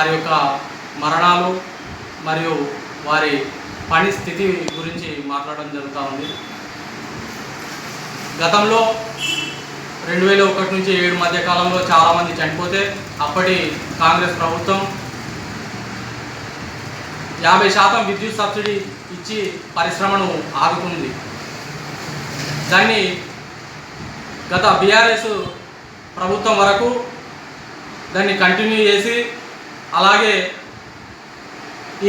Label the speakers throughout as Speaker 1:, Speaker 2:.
Speaker 1: వారి యొక్క మరణాలు మరియు వారి పని స్థితి గురించి మాట్లాడడం జరుగుతూ ఉంది. గతంలో రెండు వేల ఒకటి నుంచి ఏడు మధ్య కాలంలో చాలామంది చనిపోతే అప్పటి కాంగ్రెస్ ప్రభుత్వం యాభై శాతం విద్యుత్ సబ్సిడీ ఇచ్చి పరిశ్రమను ఆదుకుంది. దాన్ని గత బీఆర్ఎస్ ప్రభుత్వం వరకు దాన్ని కంటిన్యూ చేసి అలాగే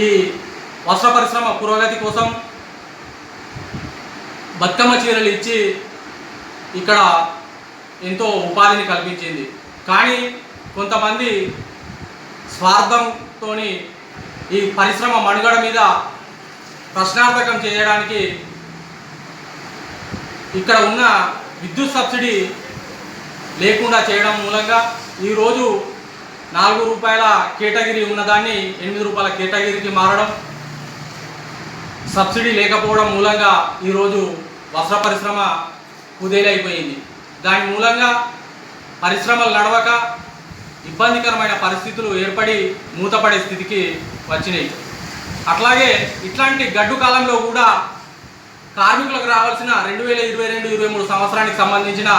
Speaker 1: ఈ వస్త్ర పరిశ్రమ పురోగతి కోసం బతుకమ్మ చీరలు ఇచ్చి ఇక్కడ ఎంతో ఉపాధిని కల్పించింది. కానీ కొంతమంది స్వార్థంతో ఈ పరిశ్రమ మనుగడ మీద ప్రశ్నార్థకం చేయడానికి ఇక్కడ ఉన్న విద్యుత్ సబ్సిడీ లేకుండా చేయడం మూలంగా ఈరోజు నాలుగు రూపాయల కేటగిరీ ఉన్నదాన్ని ఎనిమిది రూపాయల కేటగిరీకి మారడం సబ్సిడీ లేకపోవడం మూలంగా ఈరోజు వస్త్ర పరిశ్రమ కుదేలైపోయింది. దాని మూలంగా పరిశ్రమలు నడవక ఇబ్బందికరమైన పరిస్థితులు ఏర్పడి మూతపడే స్థితికి వచ్చినాయి. అట్లాగే ఇట్లాంటి గడ్డు కాలంలో కూడా కార్మికులకు రావాల్సిన రెండు వేల ఇరవై రెండు ఇరవై మూడు సంవత్సరానికి సంబంధించిన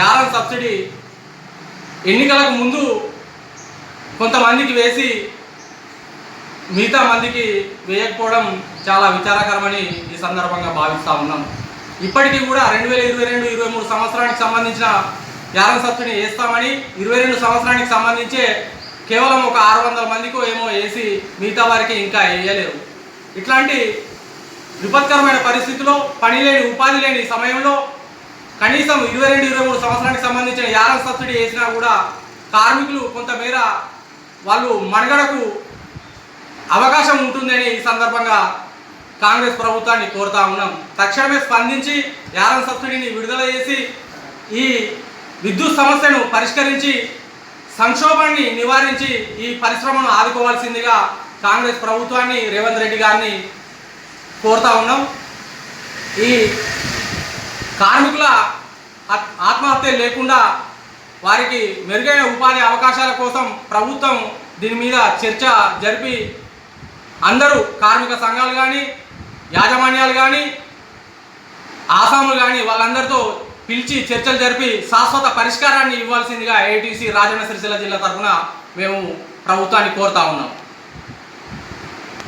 Speaker 1: యారం సబ్సిడీ ఎన్నికలకు ముందు కొంతమందికి వేసి మిగతా మందికి వేయకపోవడం చాలా విచారకరమని ఈ సందర్భంగా భావిస్తూ ఉన్నాం. ఇప్పటికీ కూడా రెండు వేల ఇరవై రెండు ఇరవై మూడు సంవత్సరానికి సంబంధించిన యారం సబ్సిడీ వేస్తామని ఇరవై రెండు సంవత్సరానికి సంబంధించే కేవలం ఒక ఆరు వందల మందికో ఏమో వేసి మిగతా వారికి ఇంకా వేయలేరు. ఇట్లాంటి విపత్కరమైన పరిస్థితిలో పని లేని ఉపాధి లేని సమయంలో కనీసం ఇరవై రెండు ఇరవై మూడు సంవత్సరానికి సంబంధించిన యారన్ సబ్సిడీ వేసినా కూడా కార్మికులు కొంతమేర వాళ్ళు మనుగడకు అవకాశం ఉంటుందని ఈ సందర్భంగా కాంగ్రెస్ ప్రభుత్వాన్ని కోరుతా ఉన్నాం. తక్షణమే స్పందించి యారం సబ్సిడీని విడుదల చేసి ఈ విద్యుత్ సమస్యను పరిష్కరించి సంక్షోభాన్ని నివారించి ఈ పరిశ్రమను ఆదుకోవాల్సిందిగా కాంగ్రెస్ ప్రభుత్వాన్ని రేవంత్ రెడ్డి గారిని కోరుతా ఉన్నాం. ఈ కార్మికుల ఆత్మహత్య లేకుండా వారికి మెరుగైన ఉపాధి అవకాశాల కోసం ప్రభుత్వం దీని మీద చర్చ జరిపి అందరూ కార్మిక సంఘాలు కానీ యాజమాన్యాలు కానీ ఆసాములు కానీ వాళ్ళందరితో పిలిచి చర్చలు జరిపి శాశ్వత పరిష్కారాన్ని ఇవ్వాల్సిందిగా ఏటీసీ రాజన్న సిరిసిల్ల జిల్లా తరఫున మేము ప్రభుత్వాన్ని కోరుతా ఉన్నాం.